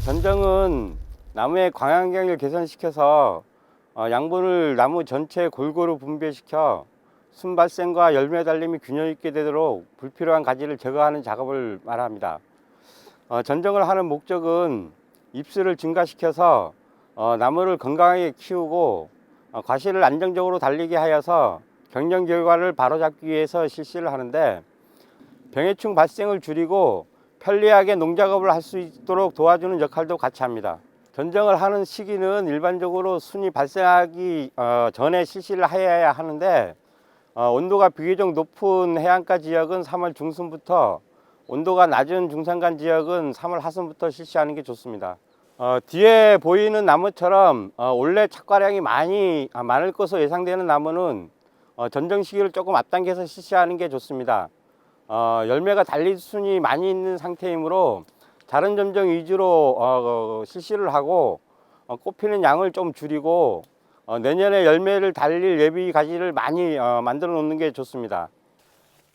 전정은 나무의 광양경을 개선시켜서 어, 양분을 나무 전체에 골고루 분배시켜 순 발생과 열매 달림이 균형 있게 되도록 불필요한 가지를 제거하는 작업을 말합니다. 어, 전정을 하는 목적은 잎수를 증가시켜서 어, 나무를 건강하게 키우고 어, 과실을 안정적으로 달리게 하여서 경영 결과를 바로잡기 위해서 실시를 하는데 병해충 발생을 줄이고 편리하게 농작업을 할 수 있도록 도와주는 역할도 같이 합니다. 전정을 하는 시기는 일반적으로 순이 발생하기 어, 전에 실시를 해야 하는데 어, 온도가 비교적 높은 해안가 지역은 3월 중순부터 온도가 낮은 중산간 지역은 3월 하순부터 실시하는 게 좋습니다. 어, 뒤에 보이는 나무처럼 어, 원래 착과량이 많이 아, 많을 것으로 예상되는 나무는 어, 전정 시기를 조금 앞당겨서 실시하는 게 좋습니다. 어, 열매가 달릴 순이 많이 있는 상태이므로 자른 점정 위주로 어, 어, 실시를 하고 어, 꽃피는 양을 좀 줄이고 어, 내년에 열매를 달릴 예비 가지를 많이 어, 만들어 놓는 게 좋습니다.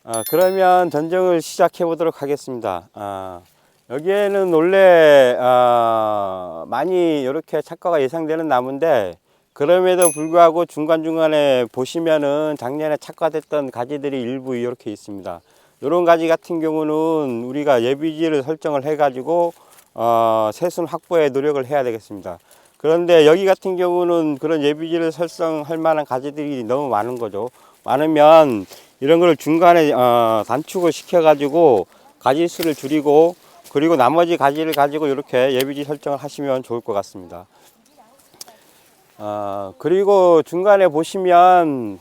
어, 그러면 전정을 시작해 보도록 하겠습니다. 아, 여기에는 원래 어, 많이 이렇게 착과가 예상되는 나무인데 그럼에도 불구하고 중간중간에 보시면은 작년에 착과됐던 가지들이 일부 이렇게 있습니다. 이런 가지 같은 경우는 우리가 예비지를 설정을 해가지고 어, 새순 확보에 노력을 해야 되겠습니다. 그런데 여기 같은 경우는 그런 예비지를 설정할 만한 가지들이 너무 많은 거죠. 많으면 이런 걸 중간에 어, 단축을 시켜가지고 가지 수를 줄이고 그리고 나머지 가지를 가지고 이렇게 예비지 설정을 하시면 좋을 것 같습니다. 어, 그리고 중간에 보시면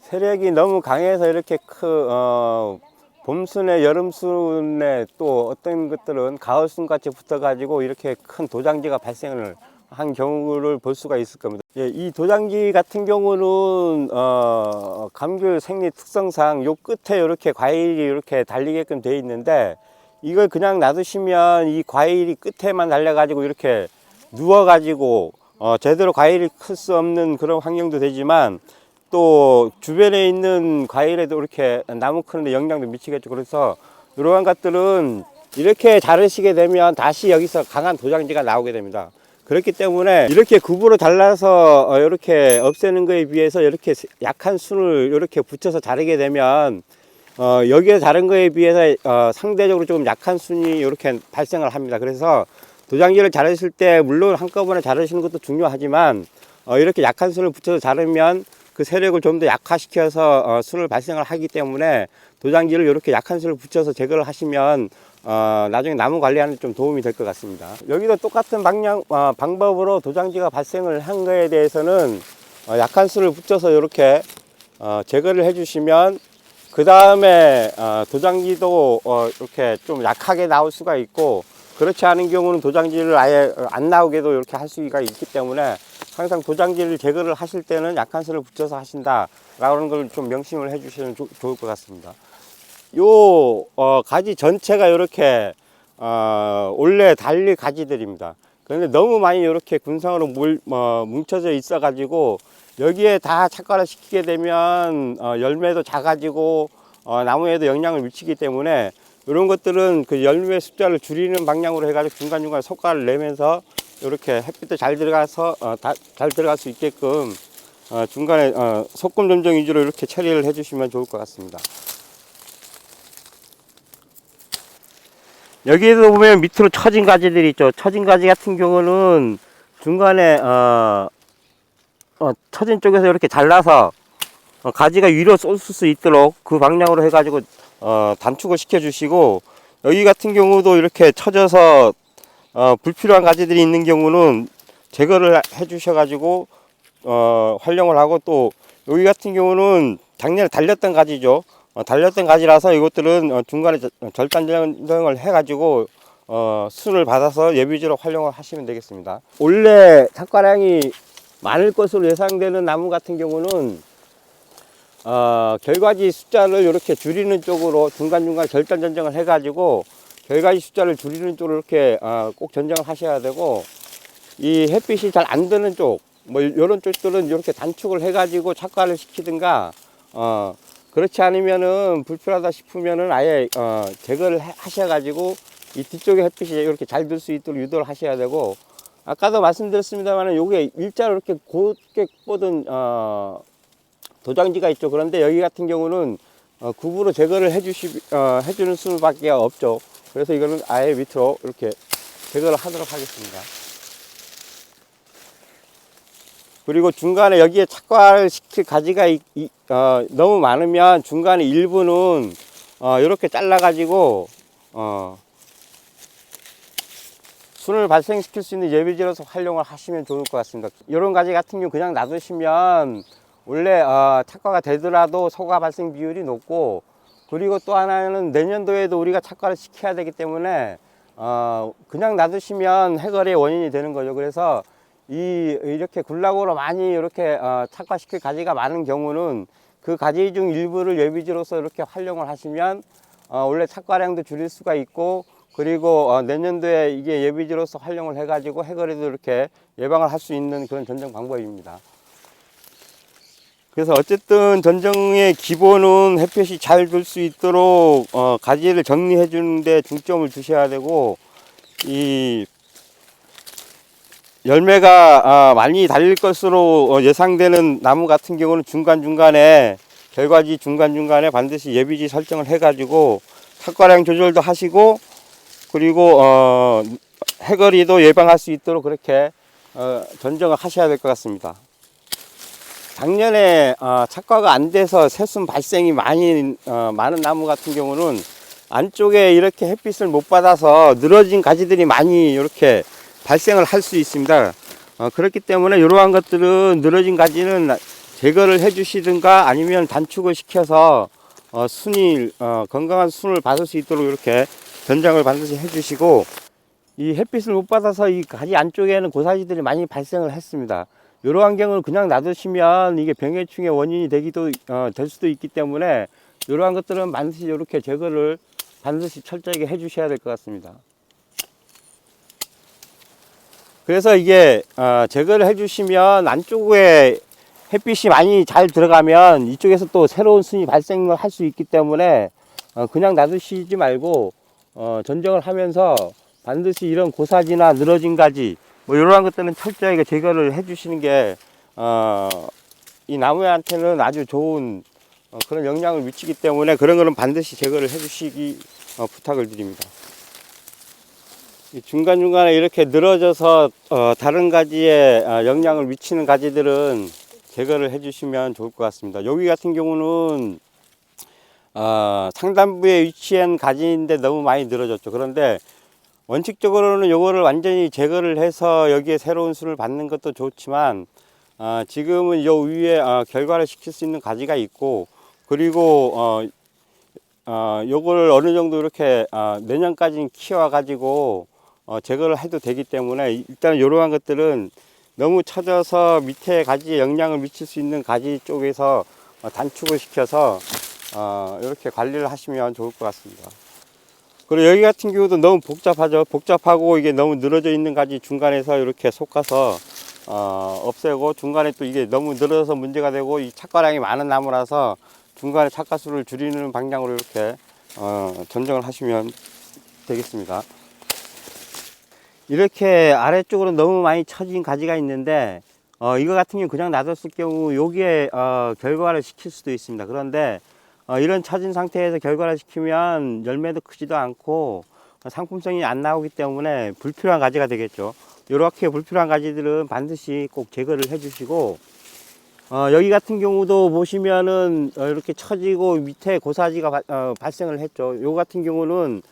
세력이 너무 강해서 이렇게 크, 어, 봄순에 여름순에 또 어떤 것들은 가을순 같이 붙어가지고 이렇게 큰 도장지가 발생을 한 경우를 볼 수가 있을 겁니다. 예, 이 도장지 같은 경우는 어, 감귤 생리 특성상 요 끝에 이렇게 과일이 이렇게 달리게끔 되어 있는데 이걸 그냥 놔두시면 이 과일이 끝에만 달려가지고 이렇게 누워가지고 어, 제대로 과일이 클 수 없는 그런 환경도 되지만 또 주변에 있는 과일에도 이렇게 나무 크는데 영향도 미치겠죠. 그래서 이러한 것들은 이렇게 자르시게 되면 다시 여기서 강한 도장지가 나오게 됩니다. 그렇기 때문에 이렇게 굽으로 잘라서 어, 이렇게 없애는 거에 비해서 이렇게 약한 순을 이렇게 붙여서 자르게 되면 어, 여기에 자른 거에 비해서 어, 상대적으로 조금 약한 순이 이렇게 발생을 합니다. 그래서 도장지를 자르실 때 물론 한꺼번에 자르시는 것도 중요하지만 어, 이렇게 약한 순을 붙여서 자르면 그 세력을 좀 더 약화시켜서 어, 순을 발생을 하기 때문에 도장지를 이렇게 약한 순을 붙여서 제거를 하시면 어, 나중에 나무 관리하는 데좀 도움이 될 것 같습니다. 여기도 똑같은 방향, 어, 방법으로 도장지가 발생을 한 거에 대해서는 어, 약한 순을 붙여서 이렇게 어, 제거를 해주시면 그 다음에 어, 도장지도 어, 이렇게 좀 약하게 나올 수가 있고 그렇지 않은 경우는 도장지를 아예 안 나오게도 이렇게 할 수가 있기 때문에 항상 도장지를 제거를 하실 때는 약한 수를 붙여서 하신다라는 걸 좀 명심을 해주시면 조- 좋을 것 같습니다. 요 어, 가지 전체가 이렇게 어, 원래 달릴 가지들입니다. 그런데 너무 많이 이렇게 군상으로 물, 어, 뭉쳐져 있어 가지고 여기에 다 착과를 시키게 되면 어, 열매도 작아지고 어, 나무에도 영향을 미치기 때문에 이런 것들은 그 열매 숫자를 줄이는 방향으로 해가지고 중간중간 속가를 내면서 이렇게 햇빛도 잘 들어가서 어, 다, 잘 들어갈 수 있게끔 어, 중간에 어, 소금 점정 위주로 이렇게 처리를 해주시면 좋을 것 같습니다. 여기에도 보면 밑으로 처진 가지들이 있죠. 처진 가지 같은 경우는 중간에 어, 어, 처진 쪽에서 이렇게 잘라서 어, 가지가 위로 쏠 수 있도록 그 방향으로 해가지고 어, 단축을 시켜주시고 여기 같은 경우도 이렇게 처져서 어, 불필요한 가지들이 있는 경우는 제거를 해 주셔가지고 어, 활용을 하고 또 여기 같은 경우는 작년에 달렸던 가지죠. 어, 달렸던 가지라서 이것들은 어, 중간에 저- 절단 정을 해가지고 어, 순을 받아서 예비지로 활용을 하시면 되겠습니다. 원래 착과량이 많을 것으로 예상되는 나무 같은 경우는 어, 결과지 숫자를 이렇게 줄이는 쪽으로 중간중간 절단 전정을 해가지고 결과지 숫자를 줄이는 쪽으로 이렇게 어, 꼭 전정을 하셔야 되고 이 햇빛이 잘 안 드는 쪽, 뭐 이런 쪽들은 이렇게 단축을 해가지고 착과를 시키든가 어, 그렇지 않으면은 불필요하다 싶으면은 아예 어, 제거를 해- 하셔가지고 이 뒤쪽에 햇빛이 이렇게 잘 들 수 있도록 유도를 하셔야 되고 아까도 말씀드렸습니다만 요게 일자로 이렇게 곧게 뻗은 어, 도장지가 있죠. 그런데 여기 같은 경우는 어, 굽으로 제거를 해주시 어, 해주는 수밖에 없죠. 그래서 이거는 아예 밑으로 이렇게 제거를 하도록 하겠습니다. 그리고 중간에 여기에 착과를 시킬 가지가 이- 이- 어, 너무 많으면 중간에 일부는 어, 이렇게 잘라가지고 어, 순을 발생시킬 수 있는 예비지로서 활용을 하시면 좋을 것 같습니다. 이런 가지 같은 경우 그냥 놔두시면 원래 어, 착과가 되더라도 소가 발생 비율이 높고 그리고 또 하나는 내년도에도 우리가 착과를 시켜야 되기 때문에 어, 그냥 놔두시면 해결의 원인이 되는 거죠. 그래서 이 이렇게 굴락으로 많이 이렇게 어, 착과시킬 가지가 많은 경우는 그 가지 중 일부를 예비지로서 이렇게 활용을 하시면 어, 원래 착과량도 줄일 수가 있고 그리고 어, 내년도에 이게 예비지로서 활용을 해가지고 해거리도 이렇게 예방을 할 수 있는 그런 전정 방법입니다. 그래서 어쨌든 전정의 기본은 햇볕이 잘 들 수 있도록 어, 가지를 정리해 주는데 중점을 두셔야 되고 이 열매가 아, 많이 달릴 것으로 어, 예상되는 나무 같은 경우는 중간 중간에 결과지 중간 중간에 반드시 예비지 설정을 해가지고 삭과량 조절도 하시고 그리고 어, 해거리도 예방할 수 있도록 그렇게 어, 전정을 하셔야 될 것 같습니다. 작년에 어, 착과가 안 돼서 새순 발생이 많이 어, 많은 나무 같은 경우는 안쪽에 이렇게 햇빛을 못 받아서 늘어진 가지들이 많이 이렇게 발생을 할 수 있습니다. 어, 그렇기 때문에 이러한 것들은 늘어진 가지는 제거를 해주시든가 아니면 단축을 시켜서 어, 순이 어, 건강한 순을 받을 수 있도록 이렇게 전장을 반드시 해주시고 이 햇빛을 못 받아서 이 가지 안쪽에는 고사지들이 많이 발생을 했습니다. 이러한 경우는 그냥 놔두시면 이게 병해충의 원인이 되기도 어, 될 수도 있기 때문에 이러한 것들은 반드시 이렇게 제거를 반드시 철저하게 해주셔야 될 것 같습니다. 그래서 이게 어, 제거를 해주시면 안쪽에 햇빛이 많이 잘 들어가면 이쪽에서 또 새로운 순이 발생을 할 수 있기 때문에 어, 그냥 놔두시지 말고 어, 전정을 하면서 반드시 이런 고사지나 늘어진 가지 뭐 이러한 것들은 철저하게 제거를 해주시는 게 어, 이 나무한테는 아주 좋은 어, 그런 영향을 미치기 때문에 그런 거는 반드시 제거를 해주시기 어, 부탁을 드립니다. 이 중간중간에 이렇게 늘어져서 어, 다른 가지에 어, 영향을 미치는 가지들은 제거를 해주시면 좋을 것 같습니다. 여기 같은 경우는 어, 상단부에 위치한 가지인데 너무 많이 늘어졌죠. 그런데 원칙적으로는 요거를 완전히 제거를 해서 여기에 새로운 수를 받는 것도 좋지만 어, 지금은 요 위에 어, 결과를 시킬 수 있는 가지가 있고 그리고 어, 어, 요거를 어느 정도 이렇게 어, 내년까지는 키워 가지고 어, 제거를 해도 되기 때문에 일단 이러한 것들은 너무 처져서 밑에 가지에 영향을 미칠 수 있는 가지 쪽에서 어, 단축을 시켜서 어, 이렇게 관리를 하시면 좋을 것 같습니다. 그리고 여기 같은 경우도 너무 복잡하죠. 복잡하고 이게 너무 늘어져 있는 가지 중간에서 이렇게 솎아서 어, 없애고 중간에 또 이게 너무 늘어서 문제가 되고 이 착과량이 많은 나무라서 중간에 착과수를 줄이는 방향으로 이렇게 어, 전정을 하시면 되겠습니다. 이렇게 아래쪽으로 너무 많이 처진 가지가 있는데 어, 이거 같은 경우 그냥 놔뒀을 경우 여기에 어, 결과를 시킬 수도 있습니다. 그런데 어, 이런 처진 상태에서 결과를 시키면 열매도 크지도 않고 상품성이 안 나오기 때문에 불필요한 가지가 되겠죠. 이렇게 불필요한 가지들은 반드시 꼭 제거를 해주시고 어, 여기 같은 경우도 보시면은 어, 이렇게 처지고 밑에 고사지가 바- 어, 발생을 했죠. 요 같은 경우는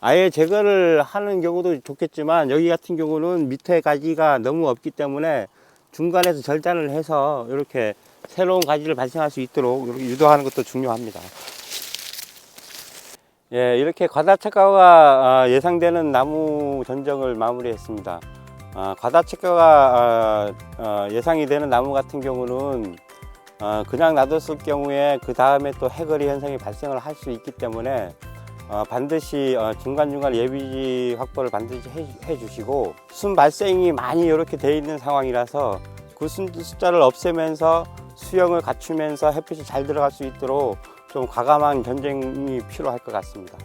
아예 제거를 하는 경우도 좋겠지만 여기 같은 경우는 밑에 가지가 너무 없기 때문에 중간에서 절단을 해서 이렇게 새로운 가지를 발생할 수 있도록 유도하는 것도 중요합니다. 예, 이렇게 과다착과가 아, 예상되는 나무 전정을 마무리했습니다. 아, 과다착과가 아, 아, 예상이 되는 나무 같은 경우는 아, 그냥 놔뒀을 경우에 그 다음에 또 해거리 현상이 발생을 할 수 있기 때문에 어, 반드시 어, 중간중간 예비지 확보를 반드시 해, 해주시고 순 발생이 많이 이렇게 돼 있는 상황이라서 그순 숫자를 없애면서 수영을 갖추면서 햇빛이 잘 들어갈 수 있도록 좀 과감한 전쟁이 필요할 것 같습니다.